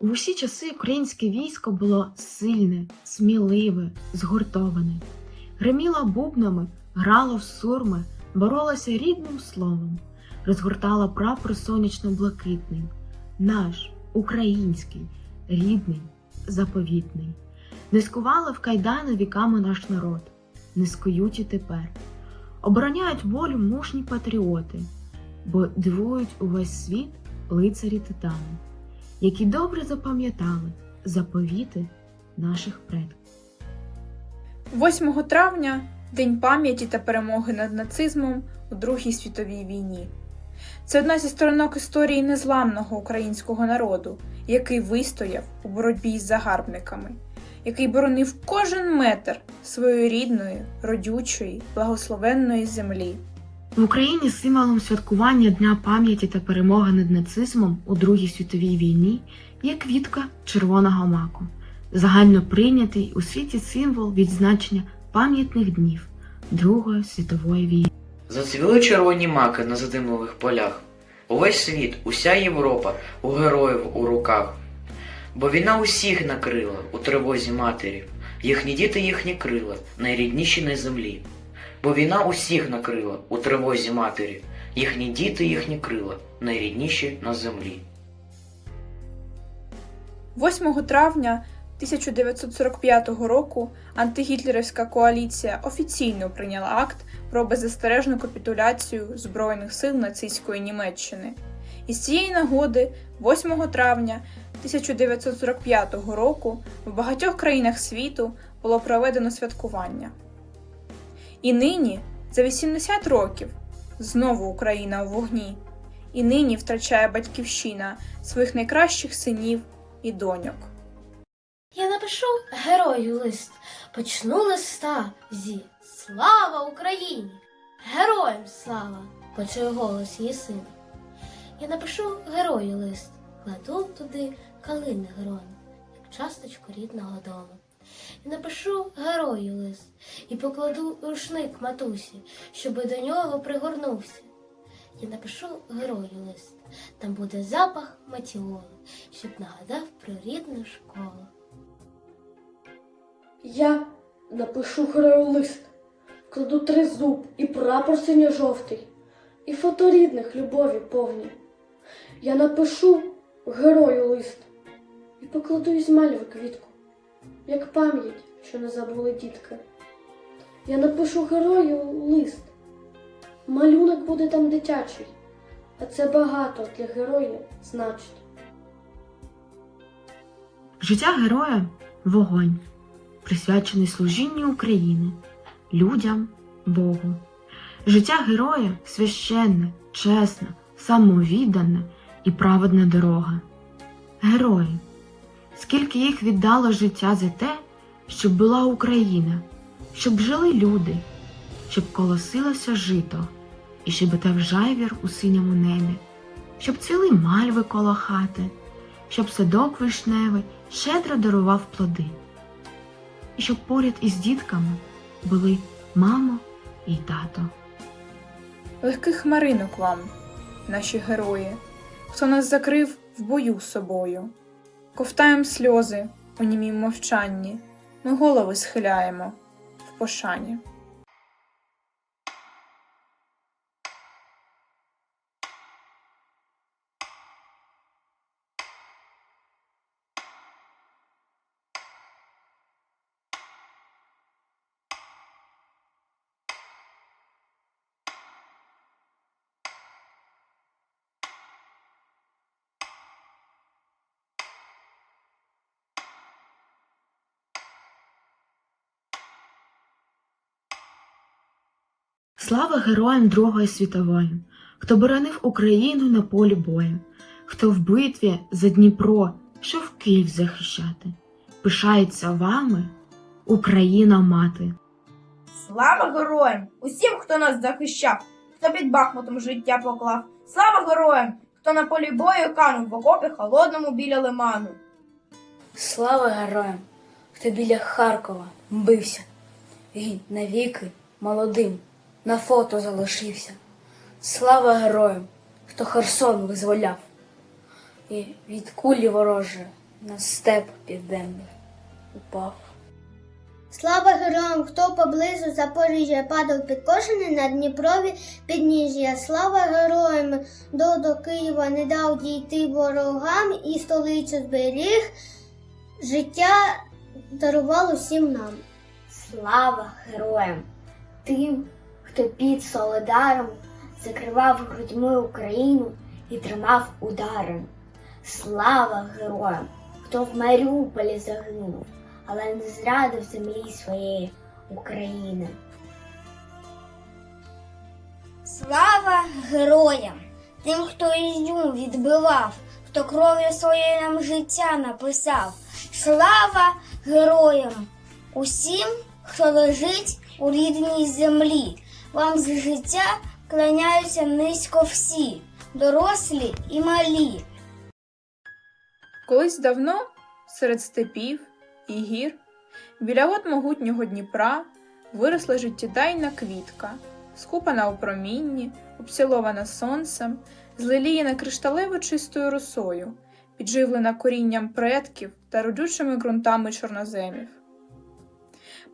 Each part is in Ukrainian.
В усі часи українське військо було сильне, сміливе, згуртоване. Гриміло бубнами, грало в сурми, боролося рідним словом, розгортало прапор сонячно-блакитний, наш, український, рідний, заповітний. Не в кайдани віками наш народ, не і тепер. Обороняють волю мужні патріоти, бо дивують увесь світ лицарі титани, які добре запам'ятали заповіти наших предків. 8 травня День пам'яті та перемоги над нацизмом у Другій світовій війні. Це одна зі сторонок історії незламного українського народу, який вистояв у боротьбі з загарбниками, який боронив кожен метр своєї рідної, родючої, благословенної землі. В Україні символом святкування Дня пам'яті та перемоги над нацизмом у Другій світовій війні є квітка червоного маку, загально прийнятий у світі символ відзначення пам'ятних днів Другої світової війни. Зацвіли червоні маки на задимливих полях. Увесь світ, уся Європа у героїв у руках. Бо війна усіх накрила у тривозі матері, їхні діти, їхні крила, найрідніші на землі. Бо війна усіх накрила у тривозі матері, їхні діти, їхні крила, найрідніші на землі. 8 травня 1945 року антигітлерівська коаліція офіційно прийняла акт про беззастережну капітуляцію Збройних сил нацистської Німеччини. І з цієї нагоди, 8 травня 1945 року, в багатьох країнах світу було проведено святкування. І нині, за 80 років, знову Україна у вогні, і нині втрачає батьківщина своїх найкращих синів і доньок. Я напишу герою лист, почну листа зі Слава Україні! Героям слава! почує голос її сина. Я напишу герою лист, кладу туди калини грону, як часточку рідного дому. Напишу герою лист і покладу рушник матусі, щоби до нього пригорнувся. Я напишу герою лист, там буде запах матіолу, щоб нагадав про рідну школу. Я напишу герою лист, вкладу тризуб і прапор синьо-жовтий, і фото рідних любові повні. Я напишу герою лист і покладу із мальви квітку, як пам'ять, що не забули дітки. Я напишу герою лист. Малюнок буде там дитячий, а це багато для героя значить. Життя героя вогонь, присвячений служінню України, людям, Богу. Життя героя священне, чесна, самовіддана і праведна дорога. Герої, скільки їх віддало життя за те, щоб була Україна, щоб жили люди, щоб колосилося жито, і щебетав жайвір у синьому небі, щоб цвіли мальви коло хати, щоб садок вишневий щедро дарував плоди, і щоб поряд із дітками були мамо і тато. Легких хмаринок вам, наші герої, хто нас закрив в бою собою. Ковтаєм сльози у німім мовчанні, ми голови схиляємо в пошані. Слава героям Другої світової, хто боронив Україну на полі бою, хто в битві за Дніпро, що в Київ захищати, пишається вами, Україна мати. Слава героям! Усім, хто нас захищав, хто під Бахмутом життя поклав. Слава героям, хто на полі бою канув в окопі холодному біля лиману. Слава героям, хто біля Харкова бився, і навіки молодим на фото залишився. Слава героям, хто Херсон визволяв, і від кулі ворожої на степ південний упав. Слава героям, хто поблизу Запоріжжя падав підкошений на Дніпрові підніжжя. Слава героям, до, до Києва не дав дійти ворогам і столицю зберіг. Життя дарував усім нам. Слава героям! Тим, хто під Солидаром закривав грудьми Україну і тримав ударом. Слава героям, хто в Маріуполі загинув, але не зрадив землі своєї України. Слава героям! Тим, хто Ізюм відбивав, хто кров'ю своєю нам життя написав. Слава героям! Усім, хто лежить у рідній землі, вам з життя кланяються низько всі, дорослі і малі. Колись давно, серед степів і гір, біля вод могутнього Дніпра виросла життєдайна квітка, скупана у промінні, обцілована сонцем, злеліяна кришталево чистою росою, підживлена корінням предків та родючими ґрунтами чорноземів.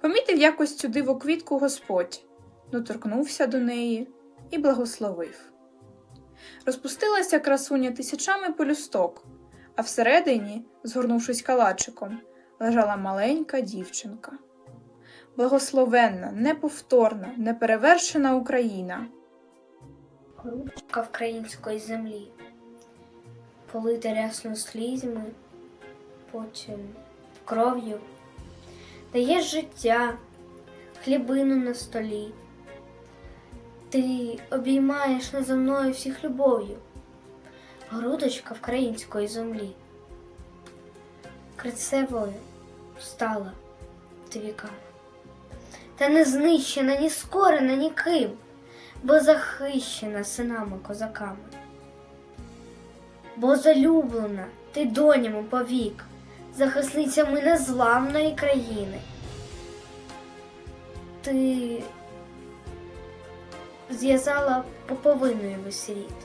Помітив якось цю диву квітку Господь, доторкнувся до неї і благословив. Розпустилася красуня тисячами полюсток, а всередині, згорнувшись калачиком, лежала маленька дівчинка. Благословенна, неповторна, неперевершена Україна. Грудка української землі, полита рясно слізьми, потім кров'ю, дає життя, хлібину на столі. Ти обіймаєш назо мною всіх любов'ю, грудочка української землі. Крицевою стала ти віками, та не знищена, ні скорена ніким бо захищена синами козаками, бо залюблена ти донями повік, захисницями незламної країни. Ти зв'язала поповиною весь світ,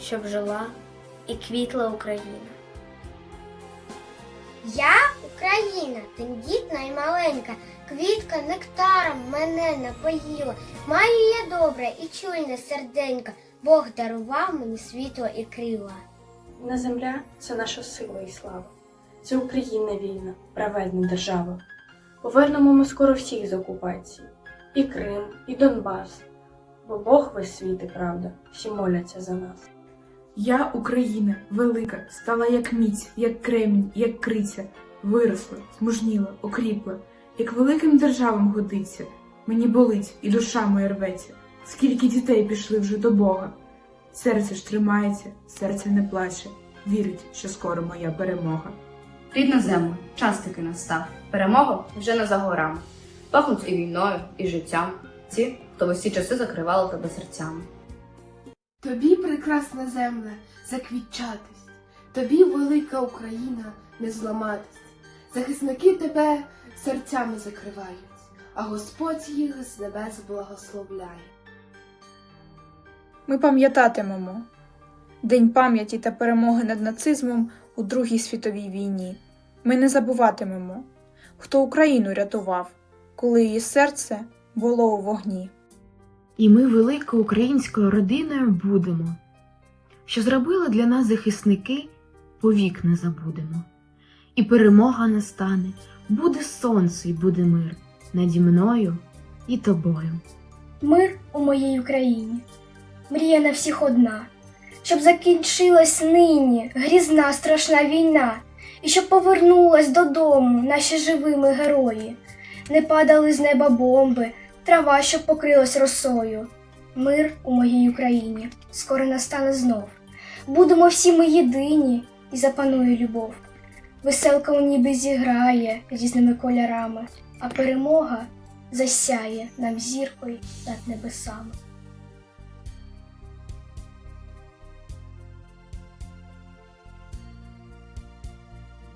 щоб жила і квітла Україна. Я Україна, тендітна і маленька, квітка нектаром мене напоїла. Маю я добре і чуйне серденько, Бог дарував мені світло і крила. На земля це наша сила і слава. Це Україна вільна, праведна держава. Повернемо ми скоро всіх з окупації. І Крим, і Донбас. Бо Бог весь світ і правда, всі моляться за нас. Я, Україна, велика, стала як міць, як кремінь, як криця, виросла, змужніла, окріпла, як великим державам годиться. Мені болить і душа моя рветься. Скільки дітей пішли вже до Бога. Серце ж тримається, серце не плаче, вірить, що скоро моя перемога. Рідна земля, час таки настав. Перемога вже не за горами. Пахнуть і війною, і життям. Ті, хто в усі часи закривали тебе серцями. Тобі, прекрасна земля, заквітчатись, тобі, велика Україна, не зламатись. Захисники тебе серцями закривають, а Господь їх з небес благословляє. Ми пам'ятатимемо День пам'яті та перемоги над нацизмом у Другій світовій війні. Ми не забуватимемо, хто Україну рятував, коли її серце було у вогні. І ми великою українською родиною будемо. Що зробили для нас захисники, повік не забудемо. І перемога настане, буде сонце і буде мир наді мною і тобою. Мир у моїй Україні, мрія на всіх одна, щоб закінчилась нині грізна страшна війна, і щоб повернулась додому наші живими герої, не падали з неба бомби, трава, щоб покрилась росою. Мир у моїй Україні скоро настане знов. Будемо всі ми єдині і запанує любов. Веселка у нібі зіграє різними кольорами, а перемога засяє нам зіркою над небесами.